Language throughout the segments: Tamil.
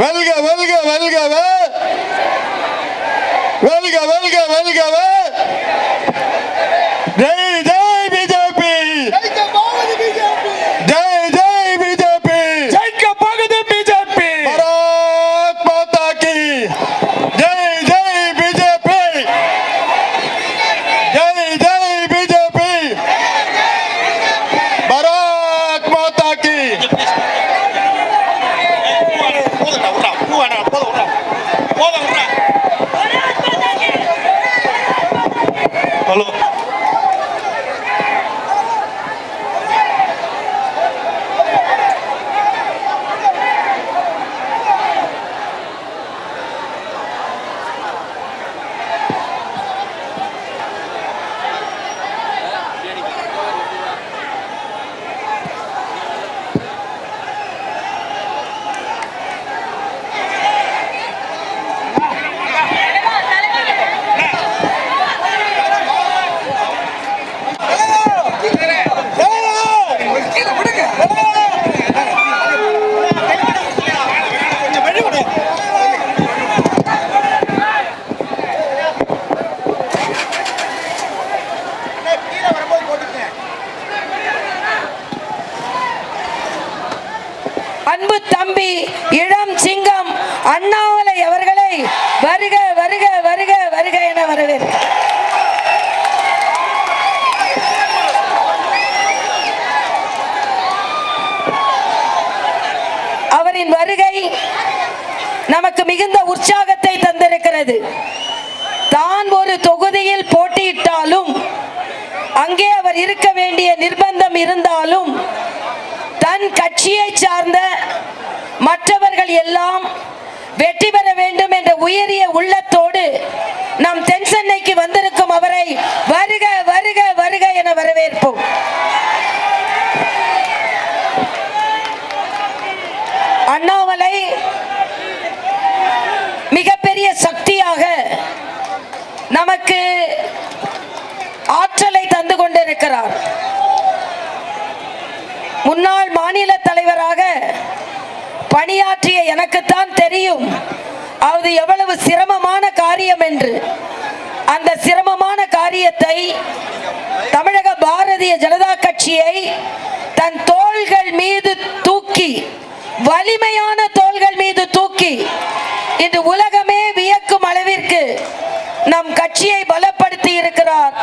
Welcome. வருக வருக வருக என வரவேற்க. அவரின் வருகை நமக்கு மிகுந்த உற்சாகத்தை தந்திருக்கிறது. தான் ஒரு தொகுதியில் போட்டியிட்டாலும் அங்கே அவர் இருக்க வேண்டிய நிர்பந்தம் இருந்தாலும் தன் கட்சியை சார்ந்த மற்றவர்கள் எல்லாம் வெற்றி பெற வேண்டும் என்ற உயரிய உள்ளத்தோடு நம் தென் சென்னைக்கு வந்திருக்கும் அவரை வருக வருக வருக என வரவேற்போம். அண்ணாமலை மிகப்பெரிய சக்தியாக நமக்கு ஆற்றலை தந்து கொண்டிருக்கிறார். முன்னாள் மாநில தலைவராக பணியாற்றிய எனக்குத்தான் தெரியும். அது எவ்வளவு சிரமமான காரியம் என்று. அந்த சிரமமான காரியத்தை தமிழக பாரதிய ஜனதா கட்சியை தன் தோள்கள் மீது தூக்கி வலிமையான தோள்கள் மீது தூக்கி இன்று உலகமே வியக்கும் அளவிற்கு நம் கட்சியை பலப்படுத்தி இருக்கிறார்.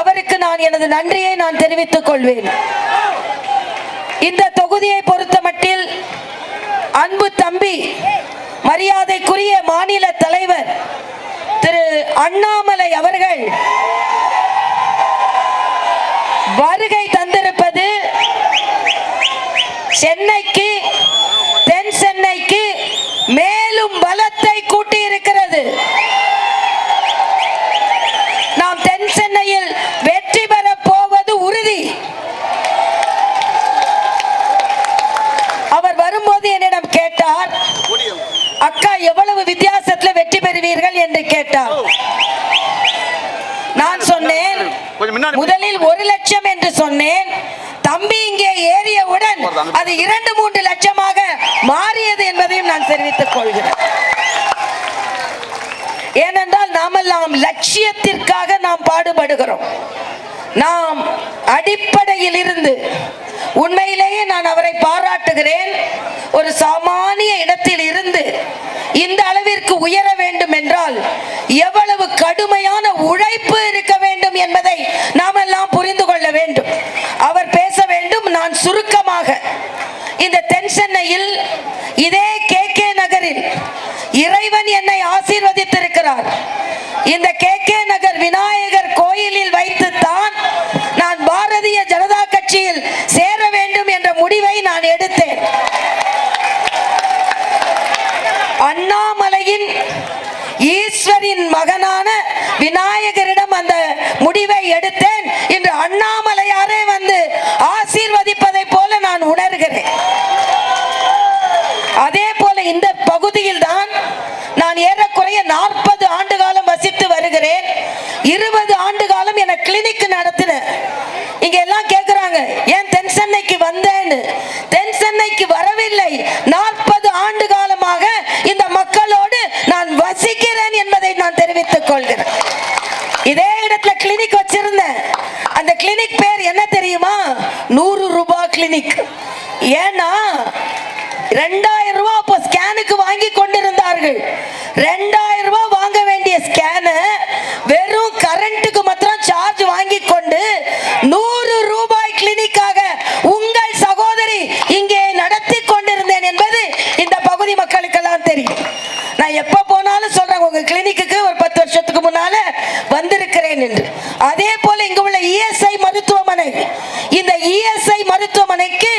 அவருக்கு நான் எனது நன்றியை நான் தெரிவித்துக் கொள்வேன். இந்த தொகுதியை பொறுத்த மட்டில் அன்பு தம்பி மரியாதைக்குரிய மாநில தலைவர் திரு அண்ணாமலை அவர்கள் வருகை தந்திருப்பது சென்னைக்கு தென் சென்னைக்கு மேலும் பலத்தை கூட்டியிருக்கிறது. நாம் தென் சென்னையில் வெற்றி பெறப் போவது உறுதி அவர் வரும்போது என்னிடம் கேட்டார் அக்கா எவ்வளவு வித்தியாசத்துல வெற்றி பெறுவீர்கள்? என்று கேட்டார். நான் சொன்னேன் முதலில் ஒரு லட்சம் என்று சொன்னேன். தம்பி இங்கே ஏறியவுடன் அது இரண்டு மூன்று லட்சமாக மாறியது என்பதையும் நான் தெரிவித்துக் கொள்கிறேன். ஏனென்றால் நாமெல்லாம் லட்சியத்திற்காக நாம் பாடுபடுகிறோம். நாம் அடிப்படையில் இருந்து உண்மையிலேயே நான் அவரை பாராட்டுகிறேன். ஒரு சாமானிய இடத்தில் இருந்து இந்த அளவிற்கு உயர வேண்டும் என்றால் எவ்வளவு கடுமையான உழைப்பு இருக்க வேண்டும் என்பதை நாம் எல்லாம் புரிந்து கொள்ள வேண்டும். அவர் பேச வேண்டும் நான் சுருக்கமாக. இந்த தென் சென்னையில் இதே கே கே நகரில் இறைவன் என்னை ஆசீர்வதித்திருக்கிறார். இந்த கே கே நகர் விநாயகர் கோயிலில் வைத்துத்தான் தான் முடிவை நான் எடுத்தேன். அண்ணாமலையின் ஈஸ்வரின் மகனான விநாயகரிடம் அந்த முடிவை எடுத்தேன் இன்று அண்ணாமலையாரே வந்து ஆசீர்வதிப்பதை போல நான் உணர்கிறேன். அதே போல இந்த பகுதியில் தான் நான் ஏறக்குறைய நாற்பது ஆண்டு காலம் வசித்து வருகிறேன். இருபது ஆண்டு காலம் என கிளினிக் நடத்தினேன் இங்க எல்லாம் கேக்குறாங்க ஏன் தென் சென்னைக்கு வந்தேன்னு தென் சென்னைக்கு வரவில்லை நாற்பது ஆண்டு காலமாக ரெண்டாயிரம் ரூபாய் அப்போ ஸ்கேனுக்கு வாங்கி கொண்டிருந்தார்கள். ரெண்டாயிரம் ரூபாய் வாங்க வேண்டிய ஸ்கேனு வெறும் கரண்ட்டுக்கு மாத்திரம் சார்ஜ் வாங்கி கொண்டு நூறு ரூபாய் கிளினிக்காக உங்கள் சகோதரி இங்கே நடத்தி கொண்டிருந்தேன் என்பது இந்த பகுதி மக்களுக்கெல்லாம் தெரியும். நான் எப்ப போனாலும் சொல்றேன் உங்க கிளினிக்கு ஒரு பத்து வருஷத்துக்கு முன்னால வந்திருக்கிறேன் என்று. அதே போல இங்க உள்ள இஎஸ்ஐ மருத்துவமனை இந்த இஎஸ்ஐ மருத்துவமனைக்கு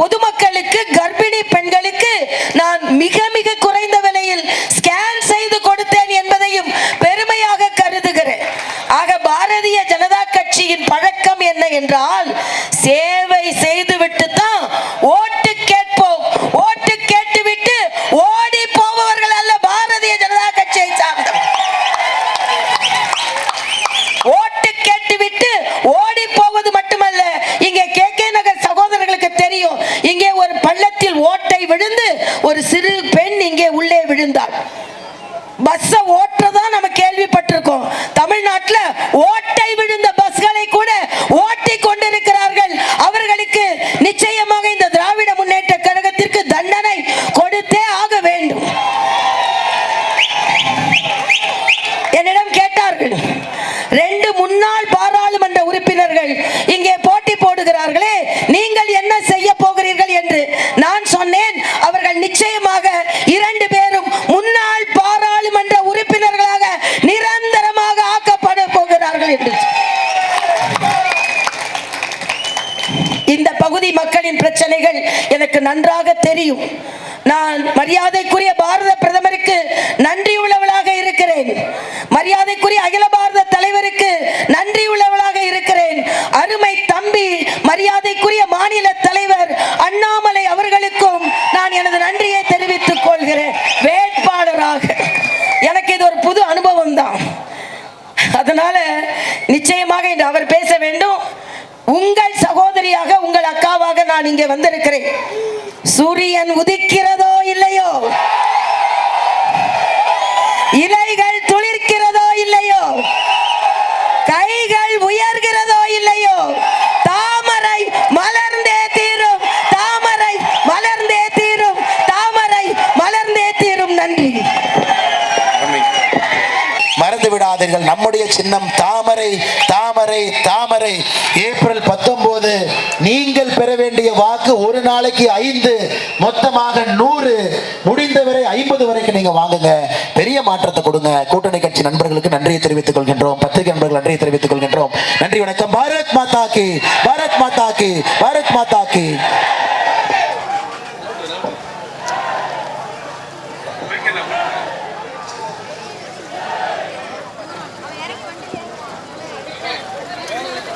பொதுமக்களுக்கு கர்ப்பிணி பெண்களுக்கு நான் மிக மிக குறைந்த விலையில் ஸ்கேன் செய்து கொடுத்தேன் என்பதையும் பெருமையாக கருதுகிறேன். ஆக பாரதிய ஜனதா கட்சியின் பழக்கம் என்ன என்றால் சேவை செய்து தான் ஓட்டு கேட்போம் ஓட்டு கேட்டுவிட்டு ஓடி போபவர்கள் அல்ல பாரதிய ஜனதா கட்சியை சார்ந்தவர் ஓட்டு கேட்டுவிட்டு ஓடி போவது மட்டுமல்ல இங்கே கே கே நகர் சகோதரர்களுக்கு தெரியும் இங்கே ஒரு பள்ளத்தில் ஓட்டை விழுந்து ஒரு சிறு பெண் இங்கே உள்ளே விழுந்தாள் பஸ்ஸை ஓட்டுறதா நம்ம கேள்விப்பட்டிருக்கோம். தமிழ்நாட்டில் ஓட்டை விழுந்த பஸ்களை கூட ஓட்டி கொண்டிருக்கிறார்கள். அவர்களுக்கு நிச்சயமாக இந்த திராவிட முன்னேற்ற கழகத்திற்கு தண்டனை கொடுத்தே ஆக வேண்டும். என்னிடம் கேட்டார்கள் ரெண்டு முன்னாள் பாராளுமன்ற உறுப்பினர்கள் இங்கே போட்டி போடுகிறார்களே நீங்கள் என்ன செய்ய போகிறீர்கள் என்று நான் சொன்னேன் அவர்கள் நிச்சயமாக இரண்டு பேரும் முன்னாள் பாராளுமன்ற உறுப்பினர்களாக நிரந்தரமாக ஆக்கப்பட போகிறார்கள் என்று இந்த பகுதி மக்களின் பிரச்சனைகள் எனக்கு நன்றாக தெரியும். நான் மரியாதைக்குரிய பாரத பிரதமருக்கு நன்றி உள்ளவளாக இருக்கிறேன். மரியாதைக்குரிய அகில பாரத தலைவருக்கு நன்றி உள்ளவளாக இருக்கிறேன். அருமை தம்பி மரியாதைக்குரிய மாநில தலைவர் அண்ணாமலை அவர்களுக்கும் நான் எனது நன்றியை தெரிவித்துக் கொள்கிறேன். வேட்பாளராக. எனக்கு இது ஒரு புது அனுபவம் தான் அதனால நிச்சயமாக இன்று அவர் பேச வேண்டும். உங்கள் சகோதரியாக உங்கள் அக்காவாக நான் இங்கே வந்திருக்கிறேன். சூரியன் உதிக்கிறதோ இல்லையோ? இலைகள் துளிர்க்கிறதோ இல்லையோ? மறந்து நம்முடைய சின்னம் தாமரை தாமரை தாமரை. ஏப்ரல் பத்தொன்பது நீங்கள் பெற வேண்டிய வாக்கு ஒரு நாளைக்கு ஐந்து மொத்தமாக நூறு. முடிந்தவரை ஐம்பது வரைக்கும் நீங்க வாங்குங்க. பெரிய மாற்றத்தை கொடுங்க. கூட்டணி கட்சி நண்பர்களுக்கு நன்றியை தெரிவித்துக் கொள்கின்றோம். பத்திரிகை நண்பர்கள் நன்றியை தெரிவித்துக் கொள்கின்றோம். நன்றி வணக்கம். பாரத் மாதா கி பாரத் மாதா கி பாரத்